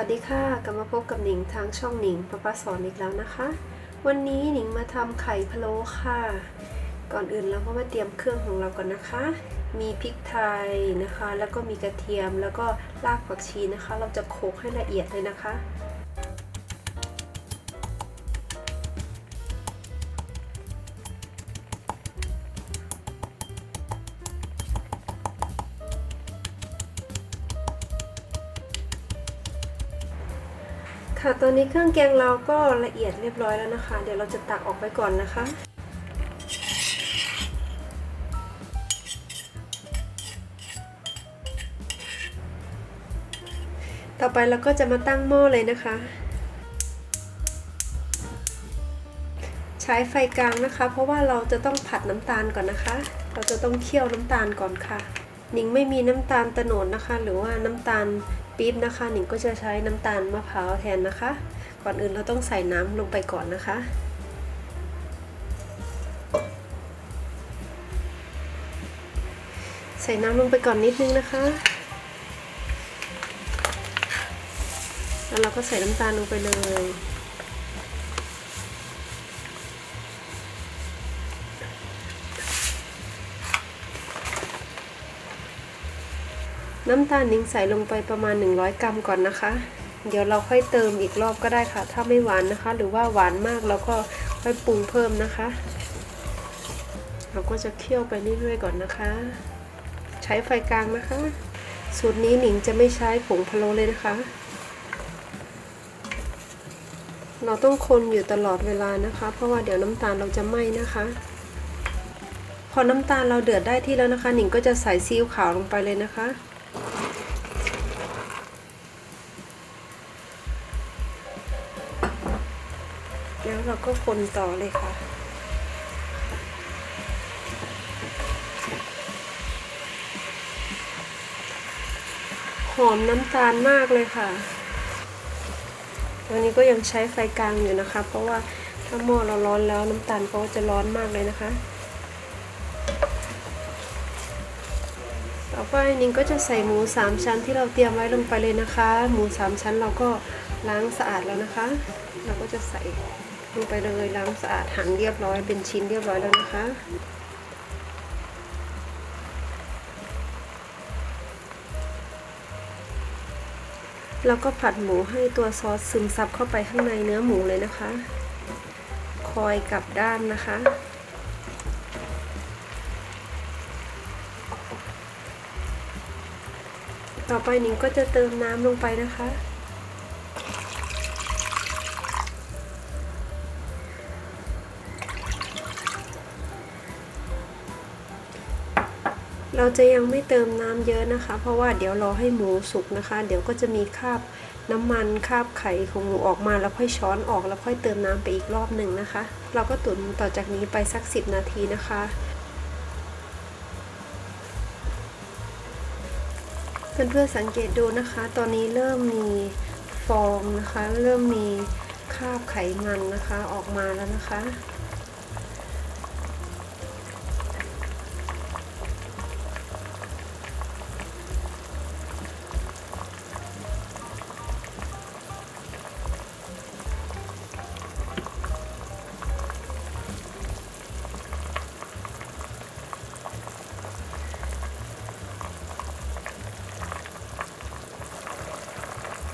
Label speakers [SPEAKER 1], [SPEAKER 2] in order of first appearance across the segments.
[SPEAKER 1] วัสดีค่ะ กลับมาพบกับหนิงทางช่องหนิงประปาสอนอีกแล้วนะคะ วันนี้หนิงมาทำไข่พะโล้ค่ะ ก่อนอื่นเราก็มาเตรียมเครื่องของเราก่อนนะคะ มีพริกไทยนะคะ แล้วก็มีกระเทียมแล้วก็รากผักชีนะคะ เราจะโขกให้ละเอียดเลยนะคะ ค่ะ ตอนนี้เครื่องแกงเราก็ละเอียดเรียบร้อยแล้วนะคะ เดี๋ยวเราจะตักออกไปก่อนนะคะต่อไปเราก็จะมาตั้งหม้อเลยนะคะ ใช้ไฟกลางนะคะ เพราะว่าเราจะต้องผัดน้ำตาลก่อนนะคะ เราจะต้องเคี่ยวน้ำตาลก่อนค่ะ หนิงไม่มีน้ำตาลตะโนดนะคะ หรือว่าน้ำตาลปี๊บนะคะ หนิงก็จะใช้น้ำตาลมะพร้าวแทนนะคะ ก่อนอื่นเราต้องใส่น้ำลงไปก่อนนะคะใส่น้ำลงไปก่อนนิดนึงนะคะ แล้วเราก็ใส่น้ำตาลลงไปเลย น้ำตาลนิ้งใส่ลงไปประมาณ 100 กรัมก่อนนะคะ เดี๋ยวเราค่อยเติมอีกรอบก็ได้ค่ะ ถ้าไม่หวานนะคะ หรือว่าหวานมากเราก็ค่อยปรุงเพิ่มนะคะ เราก็จะเคี่ยวไปเรื่อยๆก่อนนะคะ ใช้ไฟกลางนะคะ สูตรนี้หนิงจะไม่ใช้ผงพะโล้เลยนะคะ เราต้องคนอยู่ตลอดเวลานะคะ เพราะว่าเดี๋ยวน้ำตาลเราจะไหม้นะคะพอน้ำตาลเราเดือดได้ที่แล้วนะคะ หนิงก็จะใส่ซีอิ๊วขาวลงไปเลยนะคะ เราก็คนต่อเลยค่ะ หอมน้ำตาลมากเลยค่ะตอนนี้ก็ยังใช้ไฟกลางอยู่นะคะ เพราะว่าถ้าหม้อเราร้อนแล้วน้ำตาลก็จะร้อนมากเลยนะคะ ต่อไปนิ้งก็จะใส่หมูสามชั้นที่เราเตรียมไว้ลงไปเลยนะคะ หมูสามชั้นเราก็ล้างสะอาดแล้วนะคะ เราก็จะใส่ ลงไปเลยล้างสะอาดหั่นเรียบร้อยเป็นชิ้นเรียบร้อยแล้วนะคะแล้วก็ผัดหมูให้ตัวซอสซึมซับเข้าไปข้างในเนื้อหมูเลยนะคะ คอยกลับด้านนะคะ ต่อไปนิ้งก็จะเติมน้ำลงไปนะคะ เราจะยังไม่เติมน้ำเยอะนะคะ เพราะว่าเดี๋ยวรอให้หมูสุกนะคะ เดี๋ยวก็จะมีคราบน้ำมันคราบไข่ของหมูออกมาแล้วค่อยช้อนออกแล้วค่อยเติมน้ำไปอีกรอบหนึ่งนะคะ เราก็ตุ๋นต่อจากนี้ไปสัก 10 นาทีนะคะเพื่อนๆสังเกตดูนะคะ ตอนนี้เริ่มมีฟองนะคะ เริ่มมีคราบไขมันนะคะออกมาแล้วนะคะ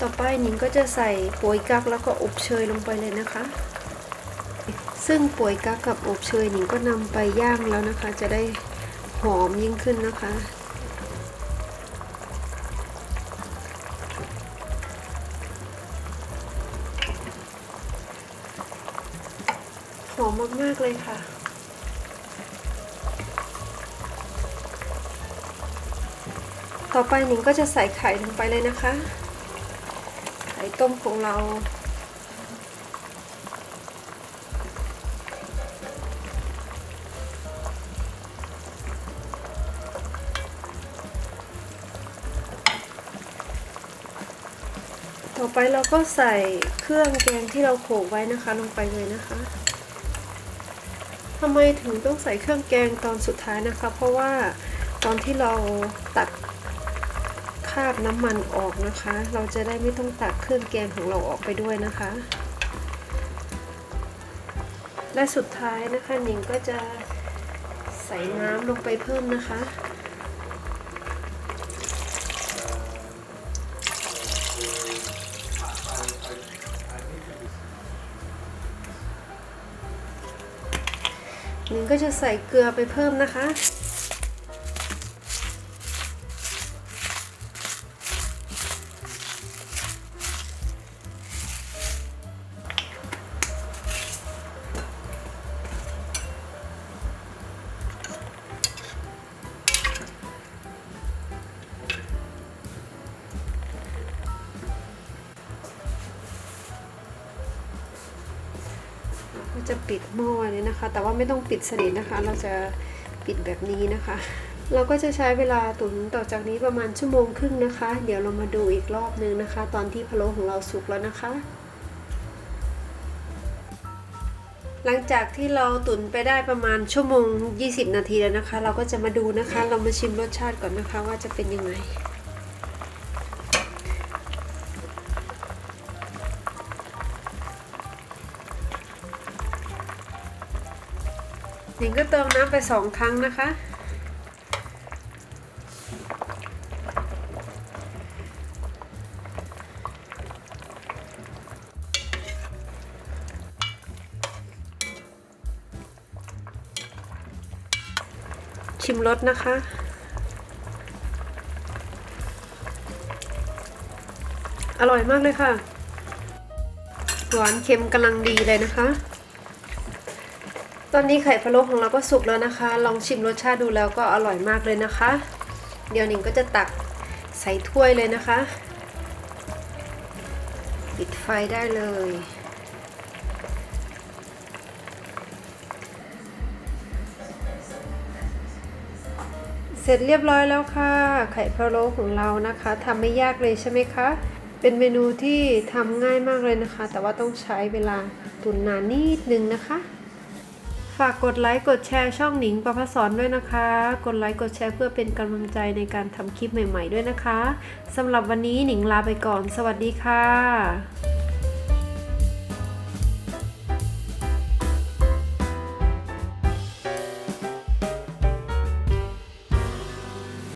[SPEAKER 1] ต่อไปหนิงก็จะใส่ป่วยกักแล้วก็อบเชยลงไปเลยนะคะ ซึ่งป่วยกักกับอบเชยหนิงก็นำไปย่างแล้วนะคะ จะได้หอมยิ่งขึ้นนะคะหอมมากๆเลยค่ะ ต่อไปหนิงก็จะใส่ไข่ลงไปเลยนะคะ ต้มของเรา ต่อไปเราก็ใส่เครื่องแกงที่เราโขลกไว้นะคะ ลงไปเลยนะคะทำไมถึงต้องใส่เครื่องแกงตอนสุดท้ายนะคะ เพราะว่าตอนที่เราตัก คราบน้ำมันออกนะคะ เราจะได้ไม่ต้องตักเครื่องแกงของเราออกไปด้วยนะคะ และสุดท้ายนะคะหนิงก็จะใส่น้ำลงไปเพิ่มนะคะหนิงก็จะใส่เกลือไปเพิ่มนะคะ ก็จะปิดหม้อนี้นะคะ แต่ว่าไม่ต้องปิดสนิทนะคะ เราจะปิดแบบนี้นะคะ เราก็จะใช้เวลาตุ๋นต่อจากนี้ประมาณชั่วโมงครึ่งนะคะ เดี๋ยวเรามาดูอีกรอบนึงนะคะ ตอนที่พะโล้ของเราสุกแล้วนะคะ หลังจากที่เราตุ๋นไปได้ประมาณชั่วโมง 20 นาทีแล้วนะคะ เราก็จะมาดูนะคะ เรามาชิมรสชาติก่อนนะคะว่าจะเป็นยังไง หนิงก็เติมน้ำไปสองครั้งนะคะ ชิมรสนะคะอร่อยมากเลยค่ะ หวานเค็มกำลังดีเลยนะคะ ตอนนี้ไข่พะโล้ของเราก็สุกแล้วนะคะ ลองชิมรสชาติดูแล้วก็อร่อยมากเลยนะคะ เดี๋ยวหนิงก็จะตักใส่ถ้วยเลยนะคะ ปิดไฟได้เลยเสร็จเรียบร้อยแล้วค่ะ ไข่พะโล้ของเรานะคะทำไม่ยากเลยใช่ไหมคะ เป็นเมนูที่ทำง่ายมากเลยนะคะ แต่ว่าต้องใช้เวลาตุนนานนิดนึงนะคะ ฝากกดไลค์กดแชร์ช่องหนิงประพสอนด้วยนะคะ กดไลค์กดแชร์เพื่อเป็นกำลังใจในการทำคลิปใหม่ ๆ ด้วยนะคะสำหรับวันนี้หนิงลาไปก่อน สวัสดีค่ะ